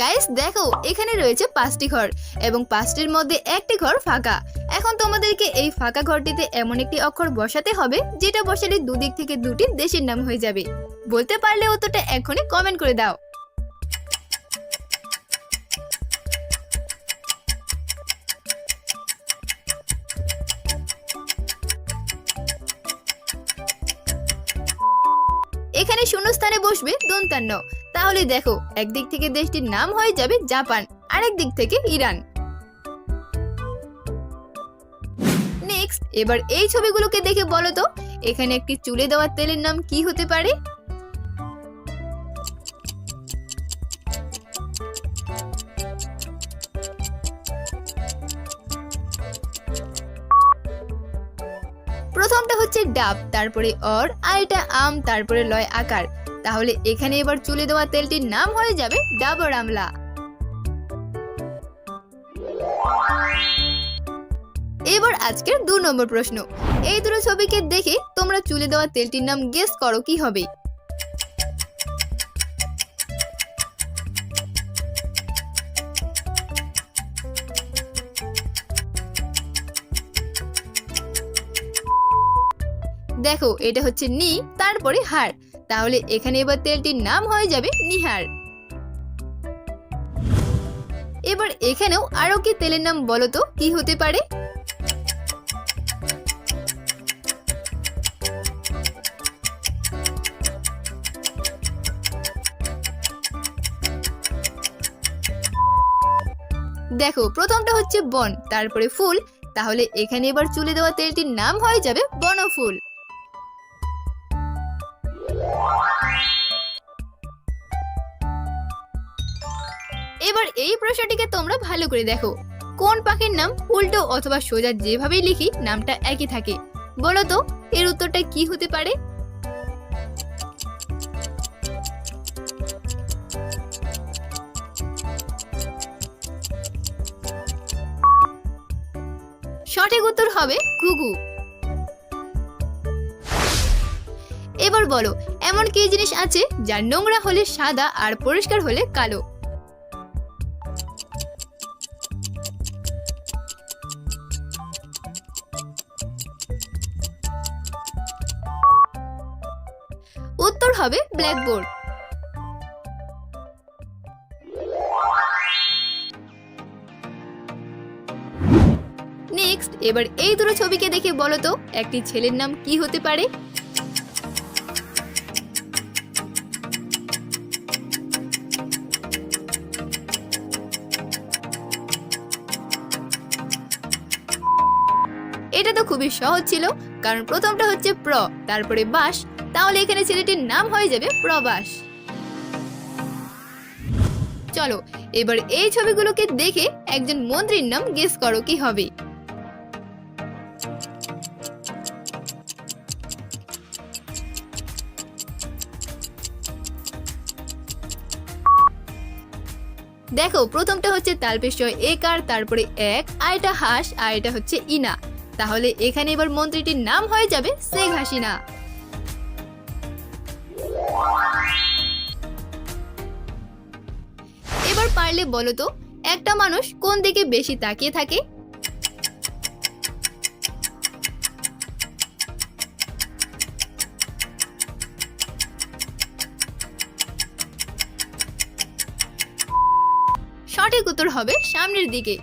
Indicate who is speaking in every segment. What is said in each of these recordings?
Speaker 1: Guys দেখো, এখানে রয়েছে পাঁচটি ঘর এবং পাঁচটির মধ্যে একটি ঘর ফাঁকা। এখন তোমাদেরকে এই ফাঁকা ঘরটিতে এমন একটি অক্ষর বসাতে হবে, যেটা বসালে দুদিক থেকে দুটি দেশের নাম হয়ে যাবে। বলতে পারলে উত্তরটা এখনই কমেন্ট করে দাও। এখানে শূন্যস্থানে বসবে দন্তান্ন। তাহলে দেখো, একদিক থেকে দেশটির নাম হয়ে যাবে জাপান, আরেক দিক থেকে ইরান। নেক্সট এবার এই ছবিগুলোকে দেখে বলো তো, এখানে একটি চুলে দেওয়া তেলের নাম কি হতে পারে? প্রথমটা হচ্ছে ডাব, তারপরে অর, আর এটা আম, তারপরে লয় আকার। তাহলে এখানে এবার চুলে দেওয়া তেলটির নাম হয়ে যাবে ডাবর আমলা। এবার আজকের দু নম্বর প্রশ্ন। এই দুটো ছবিকে দেখে তোমরা চুলে দেওয়া তেলটির নাম গেস করো কি হবে। দেখো, এটা হচ্ছে নি, তারপরে হার। তাহলে এখানে এবার তেলটির নাম হয়ে যাবে নিহার। এবার এখানেও আরও কি তেলের নাম বলো তো? কি হতে পারে? দেখো, প্রথমটা হচ্ছে বন, তারপরে ফুল। তাহলে এখানে এবার চুলে দেওয়া তেলটির নাম হয়ে যাবে বনফুল। এবার এই প্রশ্নটিকে তোমরা ভালো করে দেখো। কোন পাখির নাম উল্টো অথবা সোজা যেভাবেই লিখি, নামটা একই থাকে। বলো তো, এর উত্তরটা কি হতে পারে? সঠিক উত্তর হবে ঘুঘু। এবার বলো, এমন কি জিনিস আছে যা নোংরা হলে সাদা আর পরিষ্কার হলে কালো? উত্তর হবে ব্ল্যাকবোর্ড। নেক্সট, এবার এই দুটো ছবিকে দেখে বলো তো, একটি ছেলের নাম কি হতে পারে? এটা তো খুবই সহজ ছিল। কারণ প্রথমটা হচ্ছে প্র, তারপরে বাস, তাহলে এখানে ছেলেটির নাম হয়ে যাবে প্রবাস। চলো, এবার এই ছবিগুলোকে দেখে একজন মন্ত্রীর নাম গেস করো কি হবে। দেখো, প্রথমটা হচ্ছে তালপেশয় একার, তারপরে এক, আর এটা হাঁস, আর এটা হচ্ছে ইনা। তাহলে এখানে এবার মন্ত্রীটির নাম হয়ে যাবে শেখ হাসিনা। এবার পারলে বলো তো, একটা মানুষ কোন দিকে বেশি তাকিয়ে থাকে? সঠিক উত্তর হবে সামনের দিকে।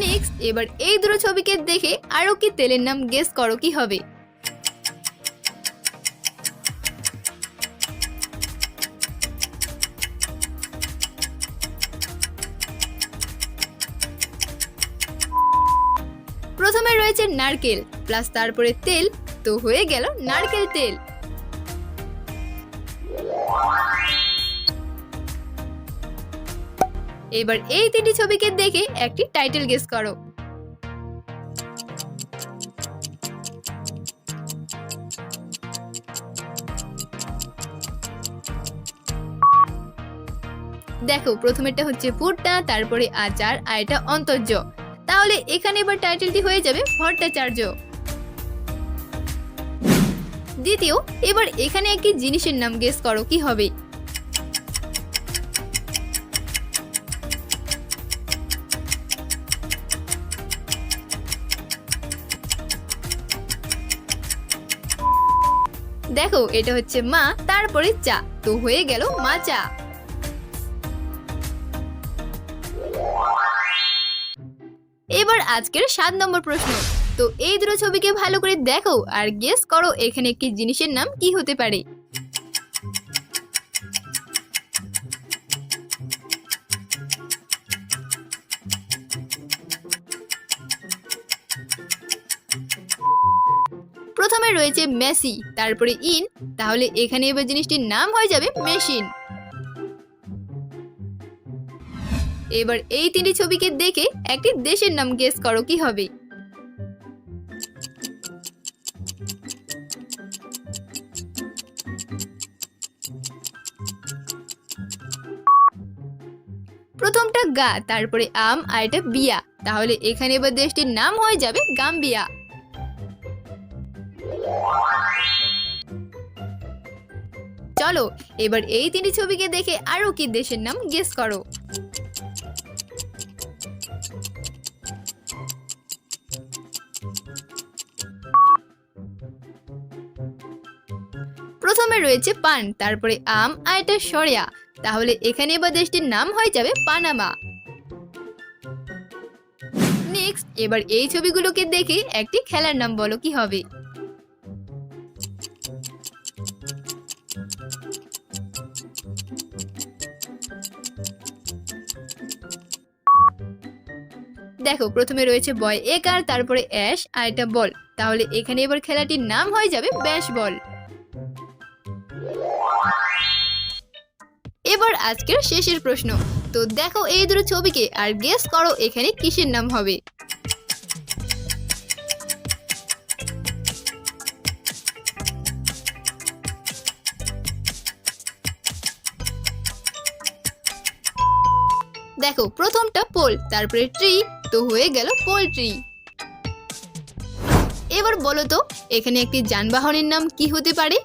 Speaker 1: নেক্সট এবার এই দুটো ছবিকে দেখে আরও কি তেলের নাম গেস করো কি হবে? প্রথমে রয়েছে নারকেল প্লাস তারপরে তেল, তো হয়ে গেল নারকেল তেল। এবার এই তিনটি ছবিকে দেখে একটি টাইটেল গেস করো। দেখো, প্রথমেরটা হচ্ছে ভুট্টা তারপরে আচার, আর এটা অন্তর্য। তাহলে এখানে এবার টাইটেলটি হয়ে যাবে ভট্টাচার্য। দ্বিতীয়, এবার এখানে একটি জিনিসের নাম গেস করো, কি হবে? দেখো, এটা হচ্ছে মা, তারপরে চা। তো হয়ে গেল মা চা। এবার আজকের সাত নম্বর প্রশ্ন। তো এই দুটো ছবিকে ভালো করে দেখো আর গেস করো এখানে একটি জিনিসের নাম কি হতে পারে। প্রথমে রয়েছে মেসি, তারপরে ইন, তাহলে এখানে এবার জিনিসটির নাম হয়ে যাবে মেশিন। এবার এই তিনটি ছবিকে দেখে একটি দেশের নাম গেস করো কি হবে। প্রথমটা গা, তারপরে আম, আর এটা বিয়া। তাহলে এখানে এবার দেশটির নাম হয়ে যাবে গাম্বিয়া। চলো, এবার এই তিনটি ছবিকে দেখে আরও কি দেশের নাম গেস করো। প্রথমে রয়েছে পান, তারপরে আম, আর এটা সরিয়া। তাহলে এখানে এবার দেশটির নাম হয়ে যাবে পানামা। নেক্সট এবার এই ছবিগুলোকে দেখে একটি খেলার নাম বলো, কি হবে? দেখো, প্রথমে রয়েছে বয় এক আর তারপরে অ্যাশ আর এটা বল। তাহলে এখানে এবার খেলাটির নাম হয়ে যাবে ব্যাশ বল। এবার আজকের শেষের প্রশ্ন। তো দেখো এই দুটো ছবিকে আর গেস করো এখানে কিসের নাম হবে। দেখো, প্রথমটা পোল, তারপরে ট্রি তো হয়ে গেল পোলট্রি। এবার বলো তো, এখানে একটি যানবাহনের নাম কি হতে পারে?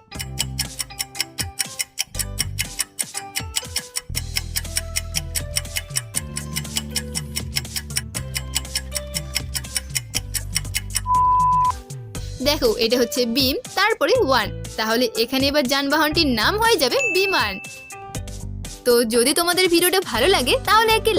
Speaker 1: দেখো, এটা হচ্ছে বিম তারপরে ওয়ান। তাহলে এখানে এবার যানবাহনটির নাম হয়ে যাবে বিমান। তো যদি তোমাদের ভিডিওটা ভালো লাগে, তাহলে একে